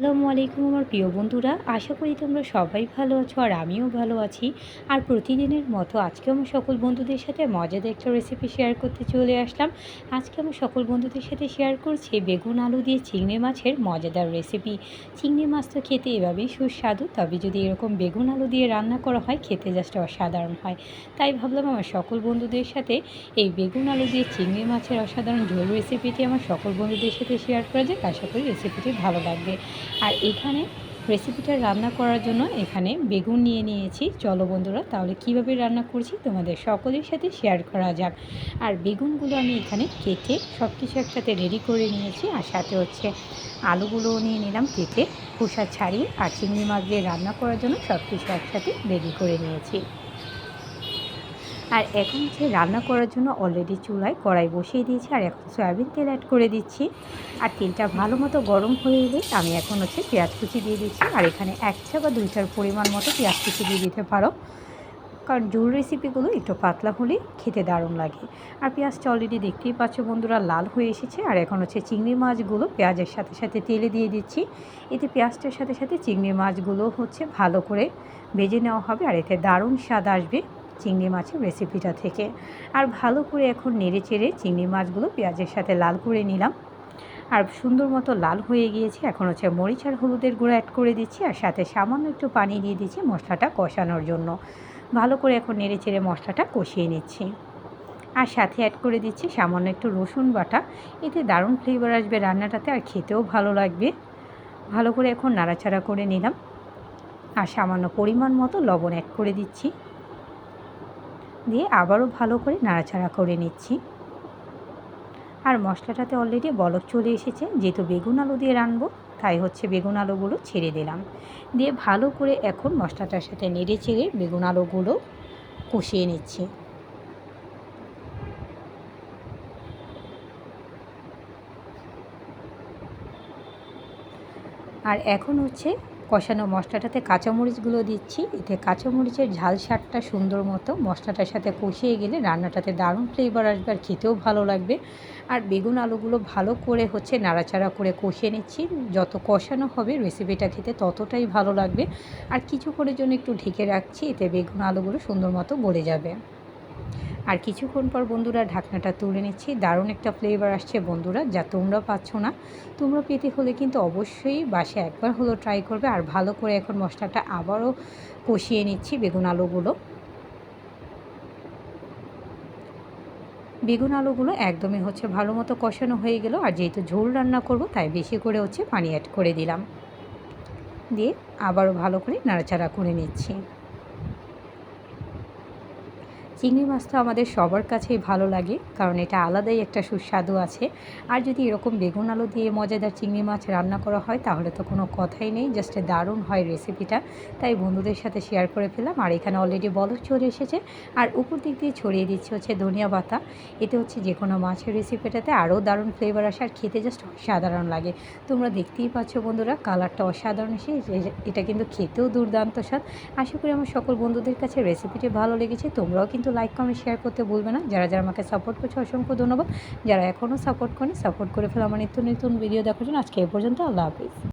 আসসালামু আলাইকুম আমার প্রিয় বন্ধুরা, আশা করি তোমরা সবাই ভালো আছো আর আমিও ভালো আছি। আর প্রতিদিনের মতো আজকে আমার সকল বন্ধুদের সাথে মজাদার একটা রেসিপি শেয়ার করতে চলে আসলাম। আজকে আমার সকল বন্ধুদের সাথে শেয়ার করছি বেগুন, আলু দিয়ে চিংড়ি মাছের মজাদার রেসিপি চিংড়ি মাছ তো খেতে এভাবেই সুস্বাদু, তবে যদি এরকম বেগুন, আলু দিয়ে রান্না করা হয়, খেতে জাস্ট অসাধারণ হয়। তাই ভাবলাম আমার সকল বন্ধুদের সাথে এই বেগুন, আলু দিয়ে চিংড়ি মাছের অসাধারণ ঝোল রেসিপিটি আমার সকল বন্ধুদের সাথে শেয়ার করা যাক। আশা করি রেসিপিটি ভালো লাগবে। আর এখানে রেসিপিটা রান্না করার জন্য এখানে বেগুন নিয়ে নিয়েছি। চলো বন্ধুরা, তাহলে কীভাবে রান্না করছি তোমাদের সকলের সাথে শেয়ার করা যাক। আর বেগুনগুলো আমি এখানে কেটে সব কিছু একসাথে রেডি করে নিয়েছি। আর সাথে হচ্ছে আলুগুলোও নিয়ে নিলাম কেটে খোসা ছাড়িয়ে আর চিংড়ি মাছ দিয়ে রান্না করার জন্য সব কিছু একসাথে রেডি করে নিয়েছি। আর এখন হচ্ছে রান্না করার জন্য অলরেডি চুলায় কড়াই বসিয়ে দিয়েছি, আর এখন সয়াবিন তেল অ্যাড করে দিচ্ছি। আর তেলটা ভালো মতো গরম হয়ে এলে আমি এখন হচ্ছে পেঁয়াজ কুচি দিয়ে দিচ্ছি, আর এখানে একটা বা দুইটার পরিমাণ মতো পেঁয়াজ কুচি দিয়ে দিতে পারো। কারণ জোল রেসিপিগুলো একটু পাতলা হলে খেতে দারুণ লাগে। আর পেঁয়াজটা অলরেডি দেখতেই পাচ্ছ বন্ধুরা, লাল হয়ে এসেছে। আর এখন হচ্ছে চিংড়ি মাছগুলো পেঁয়াজের সাথে সাথে তেলে দিয়ে দিচ্ছি। এতে পেঁয়াজটার সাথে সাথে চিংড়ি মাছগুলো হচ্ছে ভালো করে ভেজে নেওয়া হবে, আর এতে দারুণ স্বাদ আসবে। চিংড়ি মাছের রেসিপিটা থেকে। আর ভালো করে এখন নেড়ে চেড়ে চিংড়ি মাছগুলো পেঁয়াজের সাথে লাল করে নিলাম। আর সুন্দর মতো লাল হয়ে গিয়েছে, এখন হচ্ছে মরিচ আর হলুদের গুঁড়ো অ্যাড করে দিচ্ছি, আর সাথে সামান্য একটু পানি দিয়ে দিচ্ছি মশলাটা কষানোর জন্য। ভালো করে এখন নেড়ে চেড়ে মশলাটা কষিয়ে নিচ্ছি। আর সাথে অ্যাড করে দিচ্ছি সামান্য একটু রসুন বাটা। এতে দারুণ ফ্লেভার আসবে রান্নাটাতে, আর খেতেও ভালো লাগবে। ভালো করে এখন নাড়াচাড়া করে নিলাম। আর সামান্য পরিমাণ মতো লবণ অ্যাড করে দিচ্ছি। দিয়ে আবারও ভালো করে নাড়াচাড়া করে নিচ্ছি। আর মশলাটাতে অলরেডি বলক চলে এসেছে, যেহেতু বেগুন আলু দিয়ে রানবো তাই হচ্ছে বেগুন আলুগুলো ছেড়ে দিলাম। দিয়ে ভালো করে এখন মশলাটার সাথে নেড়ে চেড়ে বেগুন আলুগুলো কষিয়ে নিচ্ছি। আর এখন হচ্ছে কষানো মশলাটাতে কাঁচামরিচগুলো দিচ্ছি। এতে কাঁচামরিচের ঝাল স্বাদটা সুন্দর মতো মশলাটার সাথে কষিয়ে গেলে রান্নাটাতে দারুণ ফ্লেভার আসবে আর খেতেও ভালো লাগবে। আর বেগুন আলুগুলো ভালো করে হচ্ছে নাড়াচাড়া করে কষিয়ে নিচ্ছি। যত কষানো হবে রেসিপিটা খেতে ততটাই ভালো লাগবে। আর কিছুক্ষণের জন্য একটু ঢেকে রাখছি, এতে বেগুন আলুগুলো সুন্দর মতো গলে যাবে। আর কিছুক্ষণ পর বন্ধুরা ঢাকনাটা তুলে নিচ্ছি। দারুণ একটা ফ্লেভার আসছে বন্ধুরা, যা তোমরা পাচ্ছ না। তোমরা পেতে হলে কিন্তু অবশ্যই বাসে একবার হলো ট্রাই করবে। আর ভালো করে এখন মশলাটা আবারও কষিয়ে নিচ্ছি বেগুন আলুগুলো। বেগুন আলুগুলো একদমই হচ্ছে ভালো মতো কষানো হয়ে গেল। আর যেহেতু ঝোল রান্না করব, তাই বেশি করে হচ্ছে পানি অ্যাড করে দিলাম। দিয়ে আবারও ভালো করে নাড়াচাড়া করে নিচ্ছি। চিংড়ি মাছটা আমাদের সবার কাছেই ভালো লাগে, কারণ এটা আলাদাই একটা সুস্বাদু আছে। আর যদি এরকম বেগুন আলু দিয়ে মজাদার চিংড়ি মাছ রান্না করা হয়, তাহলে তো কোনো কথাই নেই জাস্ট দারুণ হয় রেসিপিটা তাই বন্ধুদের সাথে শেয়ার করে ফেলাম আর এখানে অলরেডি বলক চলে এসেছে। আর উপর দিক দিয়ে ছড়িয়ে দিচ্ছে হচ্ছে ধনিয়া পাতা। এতে হচ্ছে যে কোনো মাছের রেসিপিটাতে আরও দারুণ ফ্লেভার আসে, আর খেতে জাস্ট অসাধারণ লাগে। তোমরা দেখতেই পাচ্ছ বন্ধুরা কালারটা অসাধারণ এসে এটা কিন্তু খেতেও দুর্দান্ত স্বাদ। আশা করি আমার সকল বন্ধুদের কাছে রেসিপিটি ভালো লেগেছে, তোমরাও কিন্তু লাইক কমেন্ট শেয়ার করতে ভুলবে না। যারা যারা আমাকে সাপোর্ট করছে, অসংখ্য ধন্যবাদ। যারা এখনও সাপোর্ট করেনি সাপোর্ট করে ফেলে। আমার নিত্য নতুন ভিডিও দেখার জন্য আজকে এ পর্যন্ত। আল্লাহ হাফিজ।